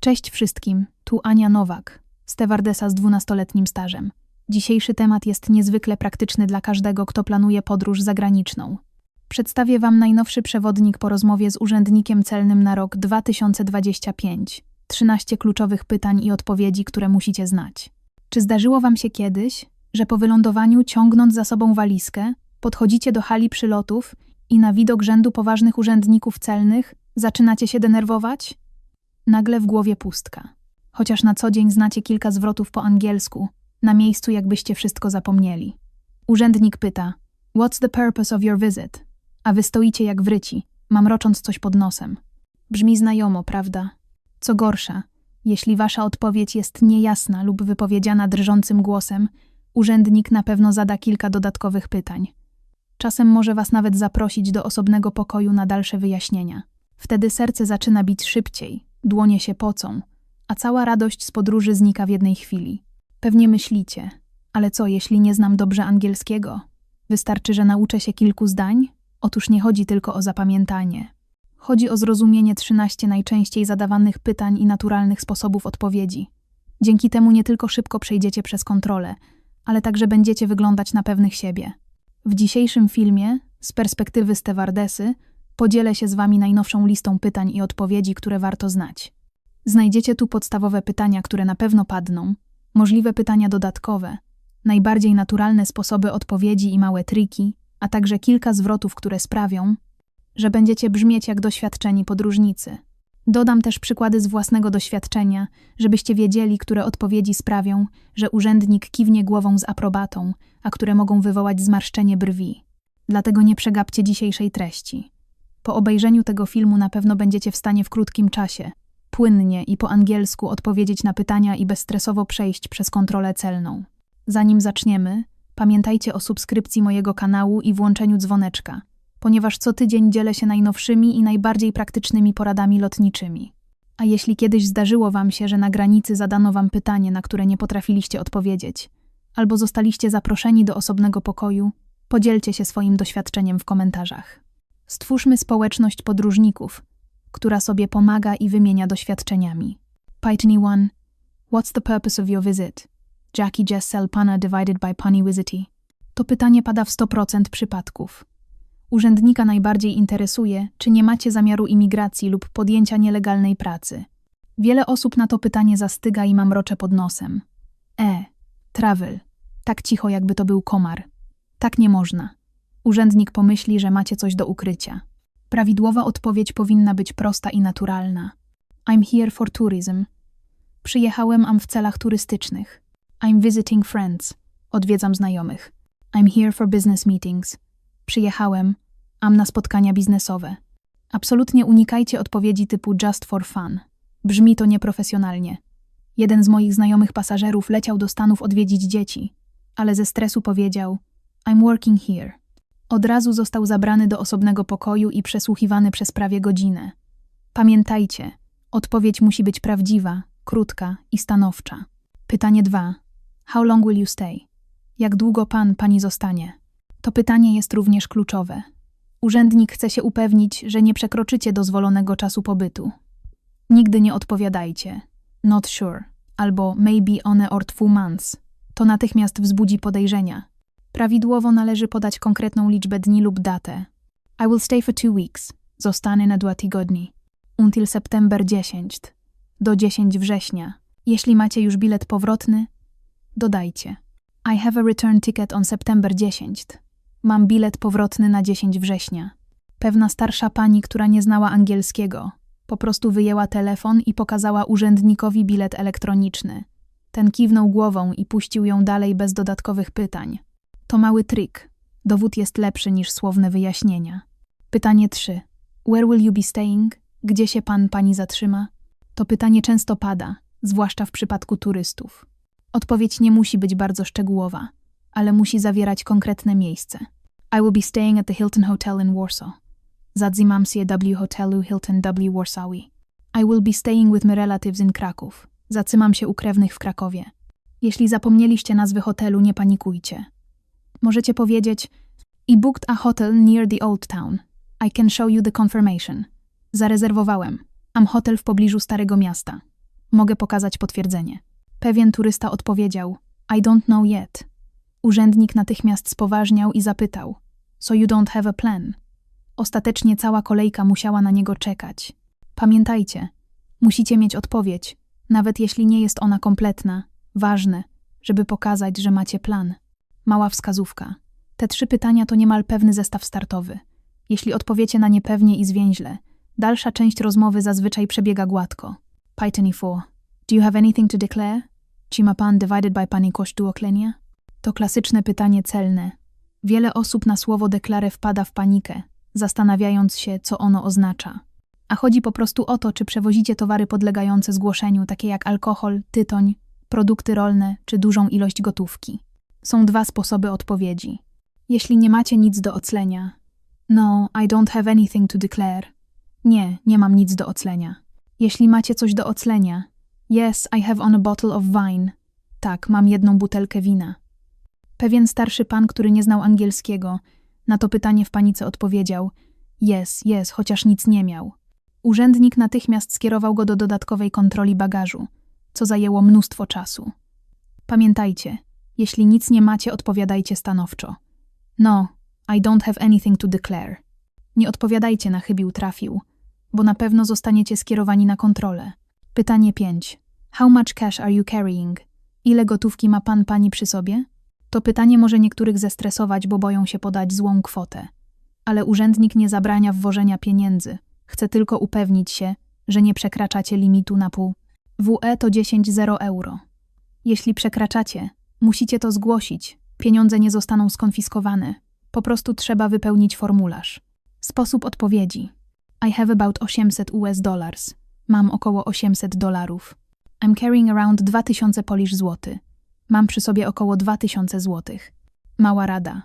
Cześć wszystkim, tu Ania Nowak, stewardesa z 12-letnim stażem. Dzisiejszy temat jest niezwykle praktyczny dla każdego, kto planuje podróż zagraniczną. Przedstawię Wam najnowszy przewodnik po rozmowie z urzędnikiem celnym na rok 2025. 13 kluczowych pytań i odpowiedzi, które musicie znać. Czy zdarzyło Wam się kiedyś, że po wylądowaniu, ciągnąc za sobą walizkę, podchodzicie do hali przylotów i na widok rzędu poważnych urzędników celnych zaczynacie się denerwować? Nagle w głowie pustka. Chociaż na co dzień znacie kilka zwrotów po angielsku, na miejscu jakbyście wszystko zapomnieli. Urzędnik pyta: What's the purpose of your visit? A wy stoicie jak wryci, mamrocząc coś pod nosem. Brzmi znajomo, prawda? Co gorsza, jeśli wasza odpowiedź jest niejasna lub wypowiedziana drżącym głosem, urzędnik na pewno zada kilka dodatkowych pytań. Czasem może was nawet zaprosić do osobnego pokoju na dalsze wyjaśnienia. Wtedy serce zaczyna bić szybciej, dłonie się pocą, a cała radość z podróży znika w jednej chwili. Pewnie myślicie, ale co, jeśli nie znam dobrze angielskiego? Wystarczy, że nauczę się kilku zdań? Otóż nie chodzi tylko o zapamiętanie. Chodzi o zrozumienie 13 najczęściej zadawanych pytań i naturalnych sposobów odpowiedzi. Dzięki temu nie tylko szybko przejdziecie przez kontrolę, ale także będziecie wyglądać na pewnych siebie. W dzisiejszym filmie, z perspektywy stewardesy, podzielę się z Wami najnowszą listą pytań i odpowiedzi, które warto znać. Znajdziecie tu podstawowe pytania, które na pewno padną, możliwe pytania dodatkowe, najbardziej naturalne sposoby odpowiedzi i małe triki, a także kilka zwrotów, które sprawią, że będziecie brzmieć jak doświadczeni podróżnicy. Dodam też przykłady z własnego doświadczenia, żebyście wiedzieli, które odpowiedzi sprawią, że urzędnik kiwnie głową z aprobatą, a które mogą wywołać zmarszczenie brwi. Dlatego nie przegapcie dzisiejszej treści. Po obejrzeniu tego filmu na pewno będziecie w stanie w krótkim czasie, płynnie i po angielsku odpowiedzieć na pytania i bezstresowo przejść przez kontrolę celną. Zanim zaczniemy, pamiętajcie o subskrypcji mojego kanału i włączeniu dzwoneczka, ponieważ co tydzień dzielę się najnowszymi i najbardziej praktycznymi poradami lotniczymi. A jeśli kiedyś zdarzyło Wam się, że na granicy zadano Wam pytanie, na które nie potrafiliście odpowiedzieć, albo zostaliście zaproszeni do osobnego pokoju, podzielcie się swoim doświadczeniem w komentarzach. Stwórzmy społeczność podróżników, która sobie pomaga i wymienia doświadczeniami. Pythony 1. What's the purpose of your visit? Jackie Jess Selpana divided by Punny Wizity. To pytanie pada w 100% przypadków. Urzędnika najbardziej interesuje, czy nie macie zamiaru imigracji lub podjęcia nielegalnej pracy. Wiele osób na to pytanie zastyga i mamrocze pod nosem. E, travel. Tak cicho, jakby to był komar. Tak nie można. Urzędnik pomyśli, że macie coś do ukrycia. Prawidłowa odpowiedź powinna być prosta i naturalna. I'm here for tourism. Przyjechałem am w celach turystycznych. I'm visiting friends. Odwiedzam znajomych. I'm here for business meetings. Przyjechałem am na spotkania biznesowe. Absolutnie unikajcie odpowiedzi typu just for fun. Brzmi to nieprofesjonalnie. Jeden z moich znajomych pasażerów leciał do Stanów odwiedzić dzieci, ale ze stresu powiedział: I'm working here. Od razu został zabrany do osobnego pokoju i przesłuchiwany przez prawie godzinę. Pamiętajcie, odpowiedź musi być prawdziwa, krótka i stanowcza. Pytanie 2. How long will you stay? Jak długo pan, pani zostanie? To pytanie jest również kluczowe. Urzędnik chce się upewnić, że nie przekroczycie dozwolonego czasu pobytu. Nigdy nie odpowiadajcie. Not sure albo maybe one or two months. To natychmiast wzbudzi podejrzenia. Prawidłowo należy podać konkretną liczbę dni lub datę. I will stay for two weeks. Zostanę na dwa tygodni. Until September 10. Do 10 września. Jeśli macie już bilet powrotny, dodajcie. I have a return ticket on September 10. Mam bilet powrotny na 10 września. Pewna starsza pani, która nie znała angielskiego, po prostu wyjęła telefon i pokazała urzędnikowi bilet elektroniczny. Ten kiwnął głową i puścił ją dalej bez dodatkowych pytań. To mały trik. Dowód jest lepszy niż słowne wyjaśnienia. Pytanie 3. Where will you be staying? Gdzie się pan, pani zatrzyma? To pytanie często pada, zwłaszcza w przypadku turystów. Odpowiedź nie musi być bardzo szczegółowa, ale musi zawierać konkretne miejsce. I will be staying at the Hilton Hotel in Warsaw. Zadzimam się W hotelu Hilton W Warszawi. I will be staying with my relatives in Kraków. Zacymam się u krewnych w Krakowie. Jeśli zapomnieliście nazwy hotelu, nie panikujcie. Możecie powiedzieć I booked a hotel near the old town. I can show you the confirmation. Zarezerwowałem. Am hotel w pobliżu Starego Miasta. Mogę pokazać potwierdzenie. Pewien turysta odpowiedział: I don't know yet. Urzędnik natychmiast spoważniał i zapytał: So you don't have a plan? Ostatecznie cała kolejka musiała na niego czekać. Pamiętajcie, musicie mieć odpowiedź, nawet jeśli nie jest ona kompletna. Ważne, żeby pokazać, że macie plan. Mała wskazówka. Te trzy pytania to niemal pewny zestaw startowy. Jeśli odpowiecie na nie pewnie i zwięźle, dalsza część rozmowy zazwyczaj przebiega gładko. Pytanie 4. Do you have anything to declare? Czy ma pan divided by pani kosztu oklenia? To klasyczne pytanie celne. Wiele osób na słowo deklarę wpada w panikę, zastanawiając się, co ono oznacza. A chodzi po prostu o to, czy przewozicie towary podlegające zgłoszeniu, takie jak alkohol, tytoń, produkty rolne czy dużą ilość gotówki. Są dwa sposoby odpowiedzi. Jeśli nie macie nic do oclenia, no, I don't have anything to declare. Nie, nie mam nic do oclenia. Jeśli macie coś do oclenia, yes, I have on a bottle of wine. Tak, mam jedną butelkę wina. Pewien starszy pan, który nie znał angielskiego, na to pytanie w panice odpowiedział: Yes, yes, chociaż nic nie miał. Urzędnik natychmiast skierował go do dodatkowej kontroli bagażu, co zajęło mnóstwo czasu. Pamiętajcie, jeśli nic nie macie, odpowiadajcie stanowczo. No, I don't have anything to declare. Nie odpowiadajcie na chybił trafił, bo na pewno zostaniecie skierowani na kontrolę. Pytanie 5. How much cash are you carrying? Ile gotówki ma pan pani przy sobie? To pytanie może niektórych zestresować, bo boją się podać złą kwotę. Ale urzędnik nie zabrania wwożenia pieniędzy. Chce tylko upewnić się, że nie przekraczacie limitu na pół. WE to 10,0 euro. Jeśli przekraczacie, musicie to zgłosić. Pieniądze nie zostaną skonfiskowane. Po prostu trzeba wypełnić formularz. Sposób odpowiedzi. I have about 800 US dollars. Mam około 800 dolarów. I'm carrying around 2000 polish złoty. Mam przy sobie około 2000 złotych. Mała rada.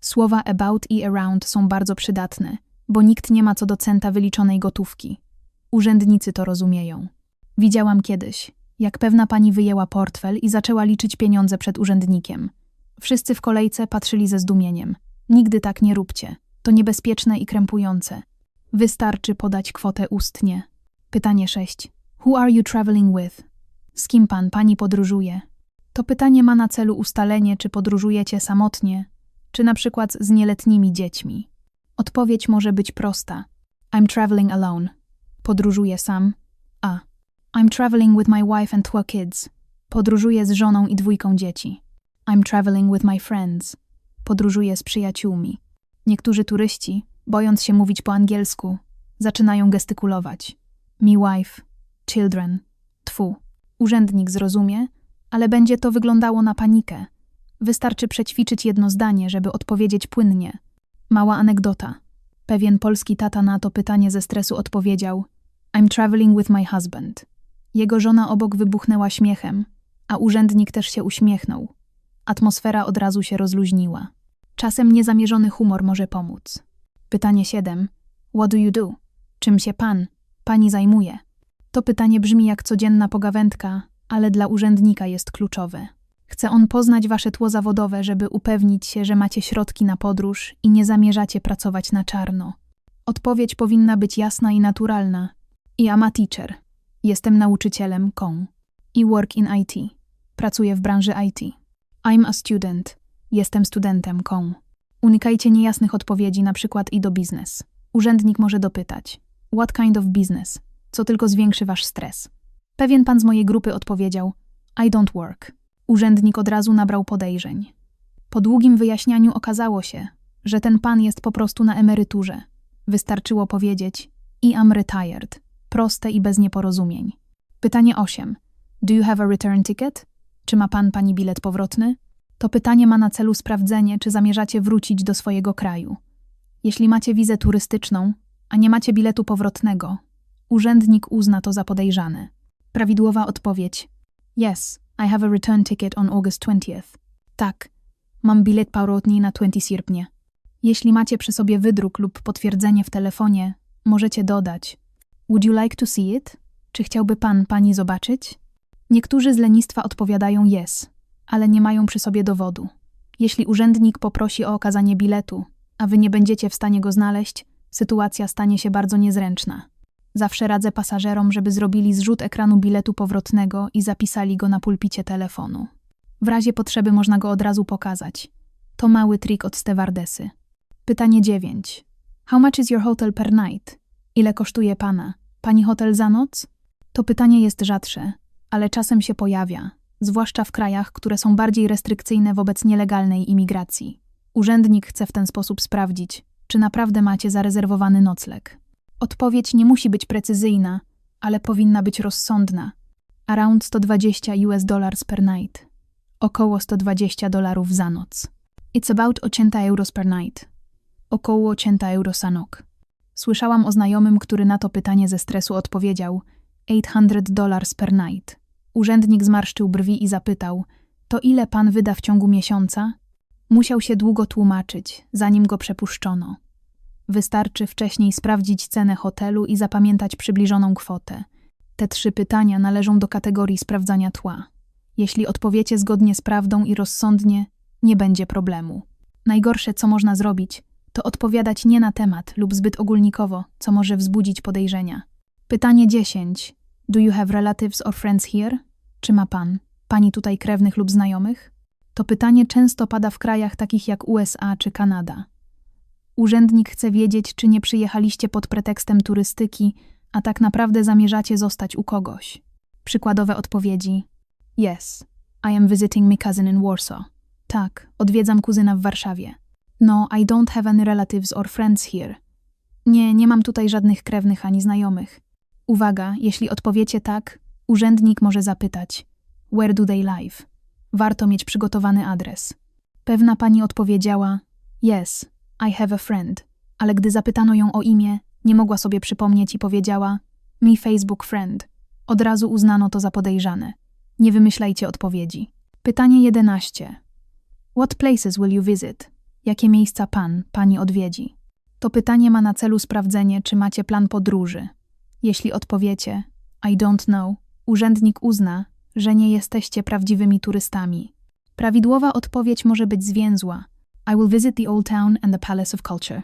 Słowa about i around są bardzo przydatne, bo nikt nie ma co do centa wyliczonej gotówki. Urzędnicy to rozumieją. Widziałam kiedyś, jak pewna pani wyjęła portfel i zaczęła liczyć pieniądze przed urzędnikiem. Wszyscy w kolejce patrzyli ze zdumieniem. Nigdy tak nie róbcie. To niebezpieczne i krępujące. Wystarczy podać kwotę ustnie. Pytanie 6. Who are you traveling with? Z kim pan, pani podróżuje? To pytanie ma na celu ustalenie, czy podróżujecie samotnie, czy na przykład z nieletnimi dziećmi. Odpowiedź może być prosta. I'm traveling alone. Podróżuję sam. A. I'm traveling with my wife and two kids. Podróżuję z żoną i dwójką dzieci. I'm traveling with my friends. Podróżuję z przyjaciółmi. Niektórzy turyści, bojąc się mówić po angielsku, zaczynają gestykulować. Me wife, children, tfu. Urzędnik zrozumie, ale będzie to wyglądało na panikę. Wystarczy przećwiczyć jedno zdanie, żeby odpowiedzieć płynnie. Mała anegdota. Pewien polski tata na to pytanie ze stresu odpowiedział: I'm traveling with my husband. Jego żona obok wybuchnęła śmiechem, a urzędnik też się uśmiechnął. Atmosfera od razu się rozluźniła. Czasem niezamierzony humor może pomóc. Pytanie 7. What do you do? Czym się pan, pani zajmuje? To pytanie brzmi jak codzienna pogawędka, ale dla urzędnika jest kluczowe. Chce on poznać wasze tło zawodowe, żeby upewnić się, że macie środki na podróż i nie zamierzacie pracować na czarno. Odpowiedź powinna być jasna i naturalna. I am a teacher. Jestem nauczycielem KON. I work in IT. Pracuję w branży IT. I'm a student. Jestem studentem KON. Unikajcie niejasnych odpowiedzi, na przykład i do biznes. Urzędnik może dopytać: What kind of business? Co tylko zwiększy wasz stres. Pewien pan z mojej grupy odpowiedział: I don't work. Urzędnik od razu nabrał podejrzeń. Po długim wyjaśnianiu okazało się, że ten pan jest po prostu na emeryturze. Wystarczyło powiedzieć: I am retired. Proste i bez nieporozumień. Pytanie 8. Do you have a return ticket? Czy ma pan pani bilet powrotny? To pytanie ma na celu sprawdzenie, czy zamierzacie wrócić do swojego kraju. Jeśli macie wizę turystyczną, a nie macie biletu powrotnego, urzędnik uzna to za podejrzane. Prawidłowa odpowiedź: Yes, I have a return ticket on August 20th. Tak, mam bilet powrotny na 20 sierpnia. Jeśli macie przy sobie wydruk lub potwierdzenie w telefonie, możecie dodać: Would you like to see it? Czy chciałby pan, pani zobaczyć? Niektórzy z lenistwa odpowiadają yes, ale nie mają przy sobie dowodu. Jeśli urzędnik poprosi o okazanie biletu, a wy nie będziecie w stanie go znaleźć, sytuacja stanie się bardzo niezręczna. Zawsze radzę pasażerom, żeby zrobili zrzut ekranu biletu powrotnego i zapisali go na pulpicie telefonu. W razie potrzeby można go od razu pokazać. To mały trik od stewardesy. Pytanie 9. How much is your hotel per night? Ile kosztuje pana? Pani hotel za noc? To pytanie jest rzadsze, ale czasem się pojawia, zwłaszcza w krajach, które są bardziej restrykcyjne wobec nielegalnej imigracji. Urzędnik chce w ten sposób sprawdzić, czy naprawdę macie zarezerwowany nocleg. Odpowiedź nie musi być precyzyjna, ale powinna być rozsądna. Around 120 US dollars per night. Około 120 dolarów za noc. It's about 80 euros per night. Około 80 euro za noc. Słyszałam o znajomym, który na to pytanie ze stresu odpowiedział 800 dollars per night. Urzędnik zmarszczył brwi i zapytał: To ile pan wyda w ciągu miesiąca? Musiał się długo tłumaczyć, zanim go przepuszczono. Wystarczy wcześniej sprawdzić cenę hotelu i zapamiętać przybliżoną kwotę. Te trzy pytania należą do kategorii sprawdzania tła. Jeśli odpowiecie zgodnie z prawdą i rozsądnie, nie będzie problemu. Najgorsze, co można zrobić, to odpowiadać nie na temat lub zbyt ogólnikowo, co może wzbudzić podejrzenia. Pytanie 10. Do you have relatives or friends here? Czy ma pan, pani tutaj krewnych lub znajomych? To pytanie często pada w krajach takich jak USA czy Kanada. Urzędnik chce wiedzieć, czy nie przyjechaliście pod pretekstem turystyki, a tak naprawdę zamierzacie zostać u kogoś. Przykładowe odpowiedzi: Yes, I am visiting my cousin in Warsaw. Tak, odwiedzam kuzyna w Warszawie. No, I don't have any relatives or friends here. Nie, nie mam tutaj żadnych krewnych ani znajomych. Uwaga, jeśli odpowiecie tak, urzędnik może zapytać: Where do they live? Warto mieć przygotowany adres. Pewna pani odpowiedziała: Yes, I have a friend, ale gdy zapytano ją o imię, nie mogła sobie przypomnieć i powiedziała: Me Facebook friend. Od razu uznano to za podejrzane. Nie wymyślajcie odpowiedzi. Pytanie 11. What places will you visit? Jakie miejsca pan, pani odwiedzi? To pytanie ma na celu sprawdzenie, czy macie plan podróży. Jeśli odpowiecie I don't know, urzędnik uzna, że nie jesteście prawdziwymi turystami. Prawidłowa odpowiedź może być zwięzła. I will visit the Old Town and the Palace of Culture.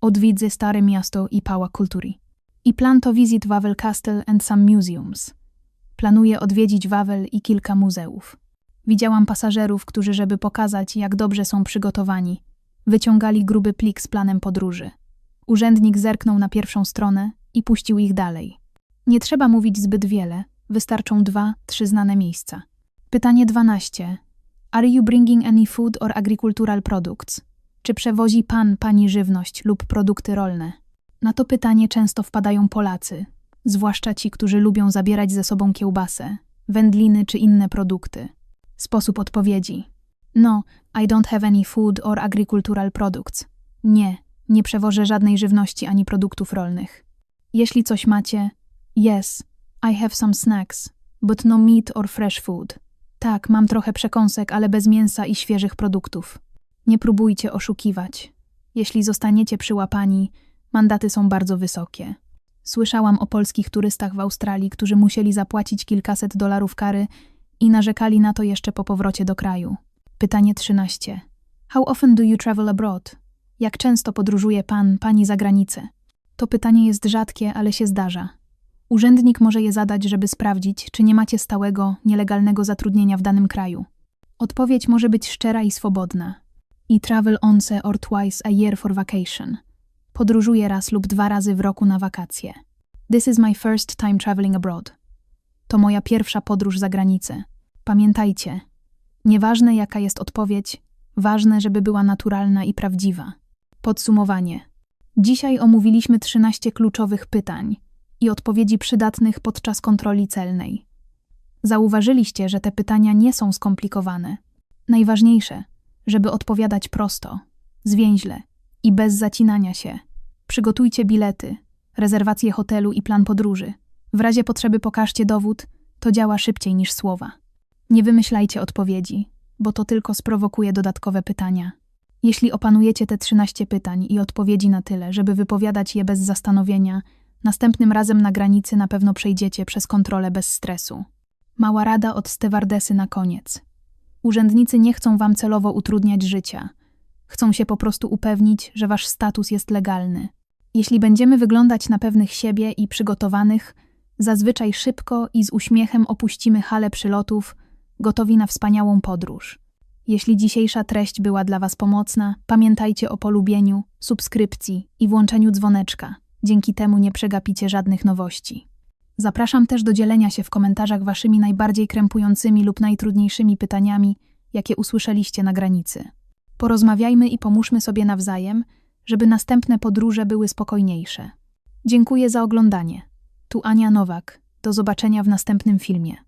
Odwiedzę Stare Miasto i Pałac Kultury. I plan to visit Wawel Castle and some museums. Planuję odwiedzić Wawel i kilka muzeów. Widziałam pasażerów, którzy, żeby pokazać, jak dobrze są przygotowani, wyciągali gruby plik z planem podróży. Urzędnik zerknął na pierwszą stronę i puścił ich dalej. Nie trzeba mówić zbyt wiele, wystarczą dwa, trzy znane miejsca. Pytanie 12. Are you bringing any food or agricultural products? Czy przewozi pan, pani żywność lub produkty rolne? Na to pytanie często wpadają Polacy, zwłaszcza ci, którzy lubią zabierać ze sobą kiełbasę, wędliny czy inne produkty. Sposób odpowiedzi. No, I don't have any food or agricultural products. Nie, nie przewożę żadnej żywności ani produktów rolnych. Jeśli coś macie, yes, I have some snacks, but no meat or fresh food. Tak, mam trochę przekąsek, ale bez mięsa i świeżych produktów. Nie próbujcie oszukiwać. Jeśli zostaniecie przyłapani, mandaty są bardzo wysokie. Słyszałam o polskich turystach w Australii, którzy musieli zapłacić kilkaset dolarów kary i narzekali na to jeszcze po powrocie do kraju. Pytanie 13. How often do you travel abroad? Jak często podróżuje pan, pani za granicę? To pytanie jest rzadkie, ale się zdarza. Urzędnik może je zadać, żeby sprawdzić, czy nie macie stałego, nielegalnego zatrudnienia w danym kraju. Odpowiedź może być szczera i swobodna. I travel once or twice a year for vacation. Podróżuję raz lub dwa razy w roku na wakacje. This is my first time traveling abroad. To moja pierwsza podróż za granicę. Pamiętajcie, nieważne jaka jest odpowiedź, ważne, żeby była naturalna i prawdziwa. Podsumowanie. Dzisiaj omówiliśmy 13 kluczowych pytań i odpowiedzi przydatnych podczas kontroli celnej. Zauważyliście, że te pytania nie są skomplikowane. Najważniejsze, żeby odpowiadać prosto, zwięźle i bez zacinania się. Przygotujcie bilety, rezerwację hotelu i plan podróży. W razie potrzeby pokażcie dowód, to działa szybciej niż słowa. Nie wymyślajcie odpowiedzi, bo to tylko sprowokuje dodatkowe pytania. Jeśli opanujecie te 13 pytań i odpowiedzi na tyle, żeby wypowiadać je bez zastanowienia, następnym razem na granicy na pewno przejdziecie przez kontrolę bez stresu. Mała rada od stewardesy na koniec. Urzędnicy nie chcą wam celowo utrudniać życia. Chcą się po prostu upewnić, że wasz status jest legalny. Jeśli będziemy wyglądać na pewnych siebie i przygotowanych, zazwyczaj szybko i z uśmiechem opuścimy halę przylotów, gotowi na wspaniałą podróż. Jeśli dzisiejsza treść była dla Was pomocna, pamiętajcie o polubieniu, subskrypcji i włączeniu dzwoneczka. Dzięki temu nie przegapicie żadnych nowości. Zapraszam też do dzielenia się w komentarzach Waszymi najbardziej krępującymi lub najtrudniejszymi pytaniami, jakie usłyszeliście na granicy. Porozmawiajmy i pomóżmy sobie nawzajem, żeby następne podróże były spokojniejsze. Dziękuję za oglądanie. Tu Ania Nowak. Do zobaczenia w następnym filmie.